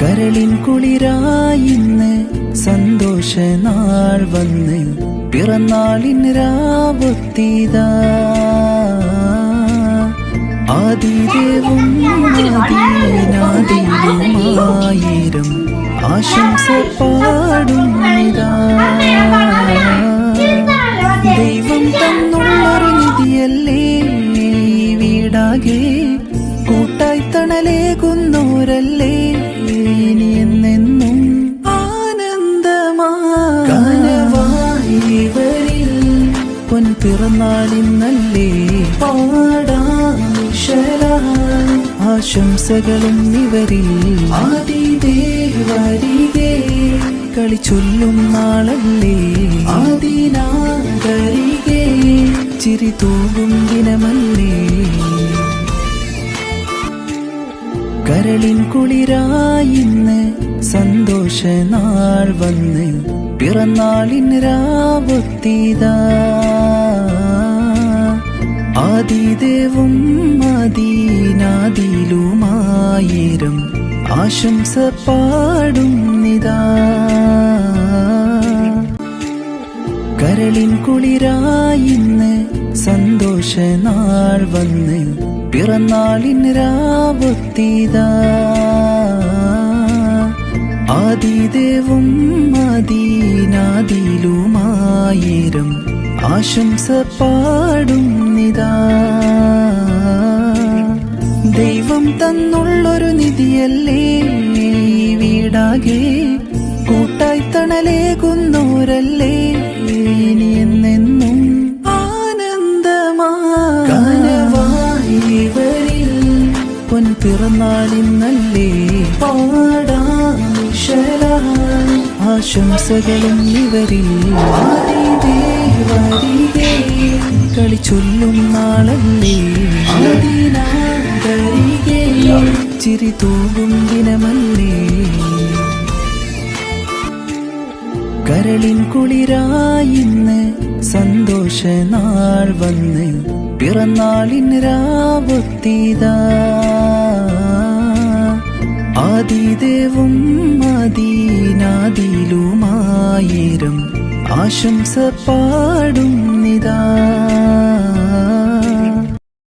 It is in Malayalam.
കരളിൻ കുളിരായിന്ന് സന്തോഷ നാൾ വന്ന് പിറന്നാളിൻ രാവൊത്തിതാ. ആദിദേവും ആദിനാദിലുമായിരം ആശംസ പാടുന്നിതാ ദൈവം ഈ വീടാകെ. കൂട്ടായി തണലേകുന്നോരല്ലേ ഇനി എന്നെന്നും ആനന്ദമാനവായിവരിൽ പൊൻ പിറന്നാളിന്നല്ലേ ആശംസകളും ഇവരിൽ. കളിച്ചൊല്ലും കളി ചൊല്ലും നാളല്ലേ? ആദിനാഗരികെ ചിരി തൂകും ദിനമല്ലേ? കരളിൻ കുളിരായിന്ന് സന്തോഷ നാൾ വന്ന് പിറന്നാളിൻ രാവൊത്തിതാ. ആദിദേവും ആദീനാദിലുമായിരം ആശംസ പാടുന്നിതാ കരളിൻ കുളിരായിന്ന് സന്തോഷ നാൾ വന്ന് പിറന്നാളിൻ രാവത്തിതാ. ആദിദേവും മദീനാദിലുമായിരം ആശംസ പാടുന്നിതാ തന്നുള്ളൊരു നിധിയല്ലേ വീടാകെ? കൂട്ടായി തണലേകുന്നോരല്ലേ ഇനി എന്നെന്നും? ആനന്ദമാനവായിവരിൽ പൊൻ പിറന്നാളിന്നല്ലേ പാടാശല ആശംസകളും ഇവരിൽ. കളിച്ചൊല്ലും കളി ചൊല്ലും നാളല്ലേ? ചിരി തൂകും ദിനമല്ലേ? കരളിൻ കുളിരായിന്ന് സന്തോഷ നാൾ വന്ന് പിറന്നാളിൻ രാവൊത്തിതാ. ആദിദേവും ആദീനാദിലുമായിരം ആശംസ പാടുന്നിതാ